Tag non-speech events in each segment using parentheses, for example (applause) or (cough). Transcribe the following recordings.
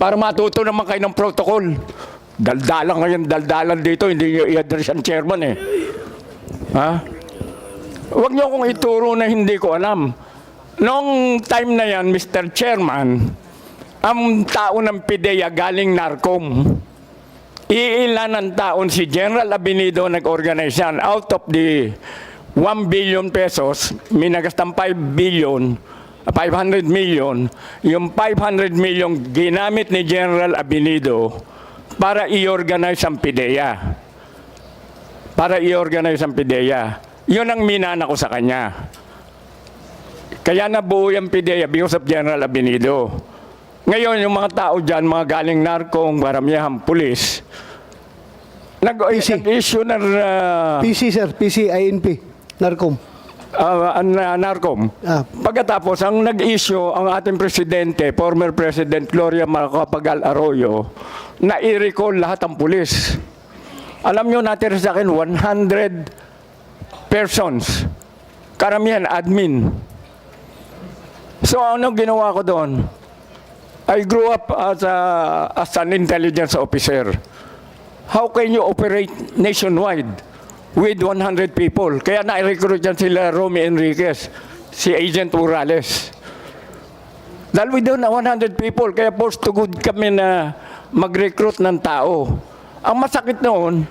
Para matuto naman kayo ng protocol. Daldalan ngayon, daldalan dito, hindi nyo i-address ang chairman eh. Ha? Huwag niyo akong ituro na hindi ko alam. Noong time na yan, Mr. Chairman, ang tao ng PIDEA galing NARCOM. Iilan ng taon si General Abinido nag-organize yan. Out of the 1 billion pesos, minagastan 5 billion, 500 million, yung 500 million ginamit ni General Abinido para i-organize ang PIDEA. Para i-organize ang PIDEA. Yun ang minana ko sa kanya. Kaya nabuo yung PIDEA because of General Abinido. Ngayon, yung mga tao dyan, mga galing narkong, maramihan, pulis, nag-issue ng uh, PC, sir. PC, INP. Narcom. Uh, an- uh, narcom. Ah. Pagkatapos, ang nag-issue ang ating presidente, former President Gloria Macapagal Arroyo, na i-recall lahat ng pulis. Alam nyo, natin sa akin, 100 persons. Karamihan, admin. So, ano ginawa ko doon? I grew up as, a, as an intelligence officer. How can you operate nationwide with 100 people? Kaya na-recruit yan sila Romy Enriquez, si Agent Urales. Dahil we doon na 100 people, kaya forced to good kami na mag-recruit ng tao. Ang masakit noon,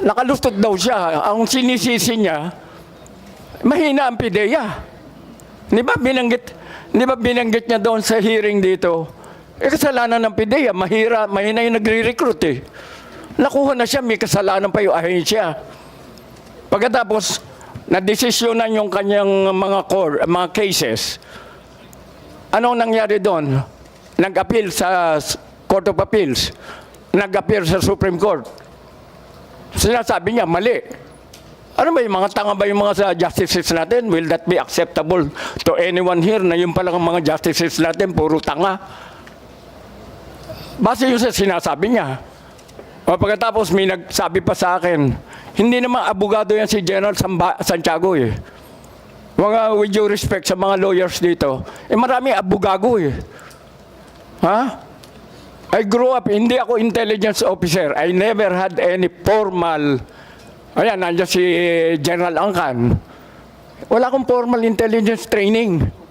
nakalustot daw siya. Ang sinisisi niya, mahina ang pideya. Di ba binanggit, di ba binanggit niya doon sa hearing dito? Eh, kasalanan ng PIDEA, mahira, mahina yung nagre-recruit eh. Nakuha na siya, may kasalanan pa yung ahensya. Pagkatapos, nadesisyonan yung kanyang mga core, mga cases. Anong nangyari doon? Nag-appeal sa Court of Appeals. Nag-appeal sa Supreme Court. Sinasabi niya, mali. Ano ba yung mga tanga ba yung mga sa justices natin? Will that be acceptable to anyone here na yung palang mga justices natin, puro tanga? Base yun sa sinasabi niya. O pagkatapos may nagsabi pa sa akin, hindi naman abogado yan si General Samba- Santiago eh. Mga with due respect sa mga lawyers dito, eh marami abogado eh. Ha? I grew up, hindi ako intelligence officer. I never had any formal, ayan, nandiyan si General Angkan. Wala akong formal intelligence training.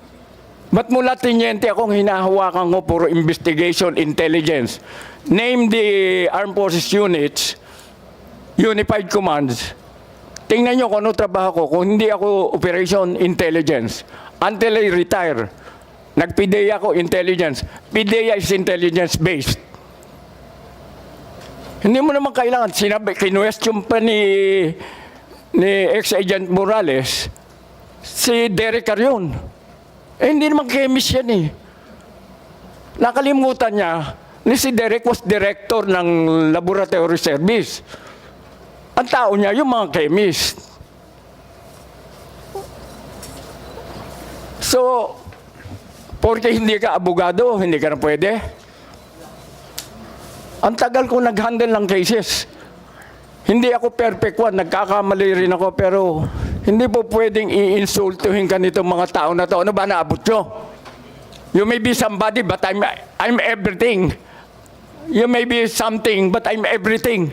Ba't mula tinyente akong hinahawakan ko puro investigation, intelligence? Name the Armed Forces units, Unified Commands. Tingnan nyo kung ano trabaho ko. Kung hindi ako operation intelligence, until I retire, nag-PIDEA ako intelligence. PIDEA is intelligence-based. Hindi mo naman kailangan, sinabi, kinwestiyon pa ni, ni ex-agent Morales, si Derek Carion. Eh, hindi naman chemist yan eh. Nakalimutan niya, ni si Derek was director ng laboratory service. Ang tao niya, yung mga chemist. So, porque hindi ka abogado, hindi ka na pwede. Ang tagal ko nag-handle ng cases. Hindi ako perfect one, nagkakamali rin ako, pero hindi po pwedeng i-insultuhin ka nitong mga tao na to. Ano ba naabot nyo? You may be somebody, but I'm, I'm everything. You may be something, but I'm everything.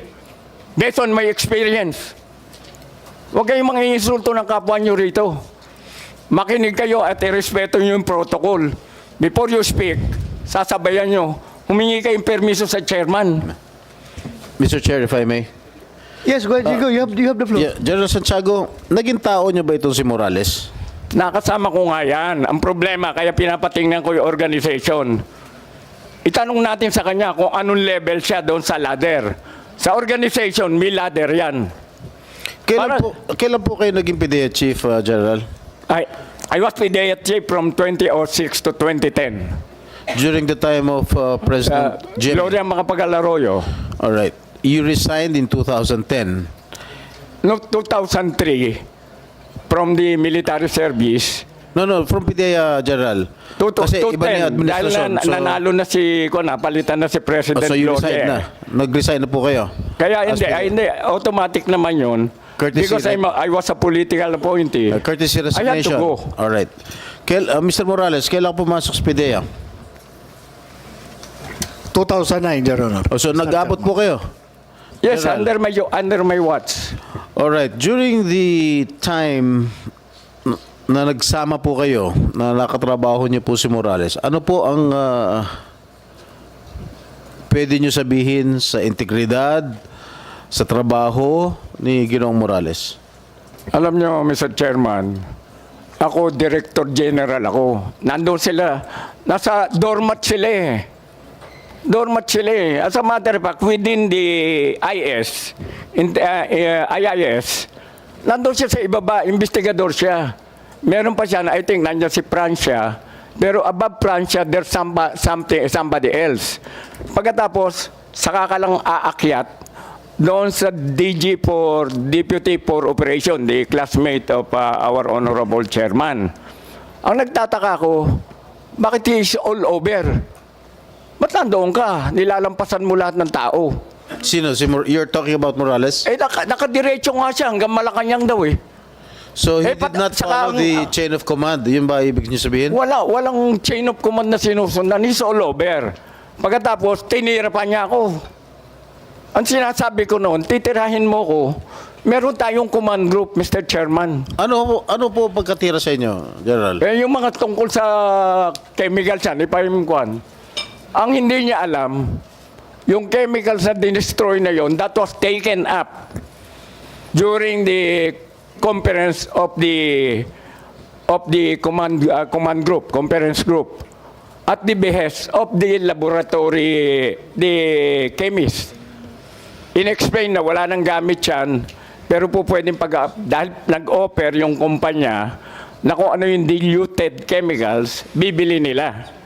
Based on my experience. Huwag kayong mga insulto ng kapwa nyo rito. Makinig kayo at irespeto nyo yung protocol. Before you speak, sasabayan nyo. Humingi kayong permiso sa chairman. Mr. Chair, if I may. Yes, go ahead, Jigo. You have, you have the floor. Yeah, General Santiago, naging tao niyo ba itong si Morales? Nakasama ko nga yan. Ang problema, kaya pinapatingnan ko yung organization. Itanong natin sa kanya kung anong level siya doon sa ladder. Sa organization, may ladder yan. Kailan Para- po, kailan po kayo naging PDEA Chief, uh, General? I, I was with chief from 2006 to 2010. During the time of uh, Uh, President Jimmy? Gloria Macapagal-Arroyo. All right. You resigned in 2010. No, 2003, from the military service, No, no, from PDEA, General. to, to, Kasi to iba na 10, yung dahil na, so, nanalo na si, ko napalitan na si oh, President so you resigned na. Nag-resign na po kayo. Kaya hindi, ay, hindi, automatic naman yun. Courtesy Because I'm a- I was a political appointee. Uh, courtesy I had to resignation. go. All right. Kail, uh, Mr. Morales, kailan pumasok sa PDEA? 2009, Your Honor. O, so nag-abot po kayo? Yes, General. under my under my watch. Alright, during the time na nagsama po kayo, na nakatrabaho niyo po si Morales, ano po ang ah, pwede niyo sabihin sa integridad, sa trabaho ni Ginoong Morales? Alam nyo, Mr. Chairman, ako, Director General ako. Nandun sila. Nasa doormat sila eh. Doormat sila eh. As a matter of fact, within the IS, in, uh, uh, IIS, nandun siya sa ibaba, investigador siya. Meron pa siya I think, nandiyan si Francia. Pero above Francia, there's somebody, something, somebody else. Pagkatapos, saka ka lang aakyat doon sa DG for Deputy for Operation, the classmate of uh, our honorable chairman. Ang nagtataka ko, bakit he is all over? Ba't nandoon ka? Nilalampasan mo lahat ng tao. Sino? Si Mor- you're talking about Morales? Eh, naka, nakadiretso nga siya hanggang Malacanang daw eh. So he eh, pat- did not saka follow ang- the chain of command. Yun ba ibig niyo sabihin? Wala, walang chain of command na sinusundan. He's all over. Pagkatapos, tinira pa niya ako. Ang sinasabi ko noon, titirahin mo ko, meron tayong command group, Mr. Chairman. Ano ano po pagkatira sa inyo, General? Eh, yung mga tungkol sa chemicals yan, ipahimkuan, ang hindi niya alam, yung chemicals na dinestroy na yon, that was taken up during the conference of the of the command uh, command group, conference group, at the behest of the laboratory, the chemist. In-explain na wala nang gamit yan, pero po pwedeng pag dahil nag-offer yung kumpanya na kung ano yung diluted chemicals, bibili nila.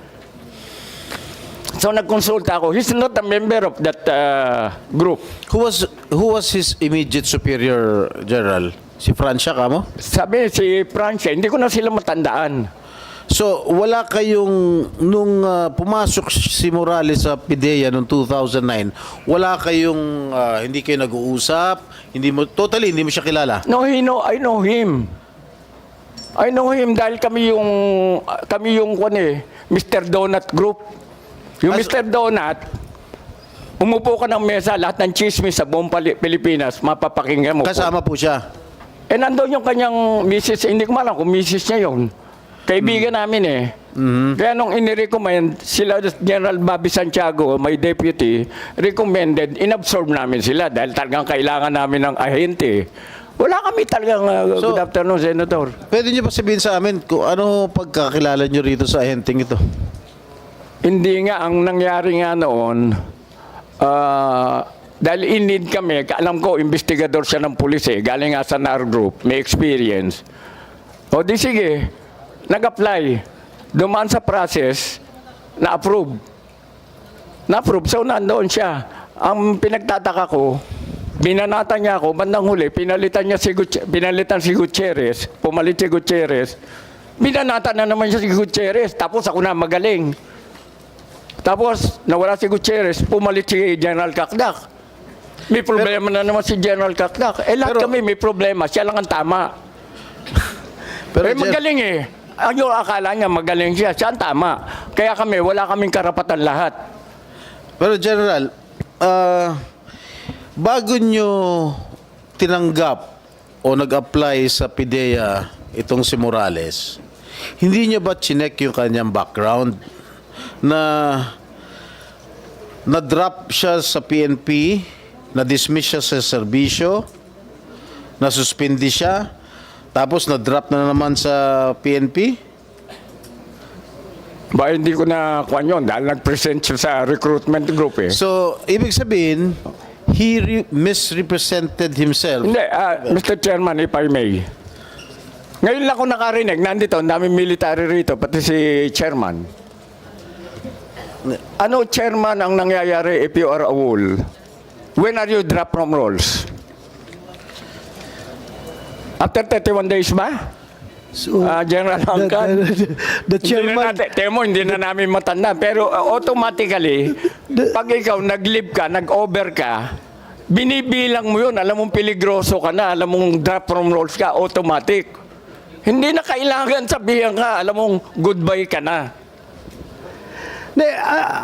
So nagkonsulta ako. He's not a member of that uh, group. Who was who was his immediate superior, General? Si Francia kamo? Sabi si Francia, hindi ko na sila matandaan. So, wala kayong, nung ah, pumasok si Morales sa PIDEA noong 2009, wala kayong, ah, hindi kayo nag-uusap, hindi mo, totally, hindi mo siya kilala. No, he know, I know him. I know him dahil kami yung kami yung kwan eh, Mr. Donut Group. Yung As- Mr. Donut, umupo ka ng mesa, lahat ng chismis sa buong Pali- Pilipinas, mapapakinggan mo. po. Kasama po siya. Eh, nandun yung kanyang misis, hindi ko malam kung misis niya yun. Kaibigan namin eh. Kaya nung inirecommend, sila General Bobby Santiago, my deputy, recommended, inabsorb namin sila dahil talagang kailangan namin ng ahente. Wala kami talagang, uh, So- good afternoon, Senator. Pwede niyo ba sabihin sa amin kung ano pagkakilala niyo rito sa ahenting ito? Hindi nga, ang nangyari nga noon, ah, dahil in-need kami, alam ko, investigador siya ng pulis eh, galing nga sa NAR Group, may experience. O di sige, nag-apply, dumaan sa process, na-approve. Na-approve, so nandoon siya. Ang pinagtataka ko, binanata niya ako, bandang huli, pinalitan niya si, Gut- pinalitan si Gutierrez, pumalit si Gutierrez, binanata na naman siya si Gutierrez, tapos ako na magaling. Tapos, nawala si Gutierrez, pumalit si General Kakdak. May problema na naman si General Kakdak. Eh, lahat Pero- kami may problema. Siya lang ang tama. (laughs) Pero eh, magaling eh. Ang yung akala niya, magaling siya. Siya ang tama. Kaya kami, wala kaming karapatan lahat. Pero General, ah, bago nyo tinanggap o nag-apply sa PIDEA itong si Morales, hindi nyo ba chinek yung kanyang background na na-drop siya sa PNP, na-dismiss siya sa serbisyo, na-suspindi siya, tapos na-drop na naman sa PNP? Ba, hindi ko na kuhan yun dahil nag-present siya sa recruitment group eh. So, ibig sabihin, he re- misrepresented himself. Hindi, ah, Mr. Chairman, if I may. Ngayon lang ako nakarinig, nandito, ang daming military rito, pati si Chairman. Ano, Chairman, ang nangyayari if you are a wall? When are you drop from roles? After 31 days ba? So, Ah, General the, Angkan? the, the Hindi na chairman, natin, temo, hindi na namin matanda. Pero uh, automatically, pag ikaw nag-live ka, nag-over ka, binibilang mo yun. Alam mong peligroso ka na, alam mong drop from roles ka, automatic. Hindi na kailangan sabihan ka, alam mong goodbye ka na. Hindi, ah,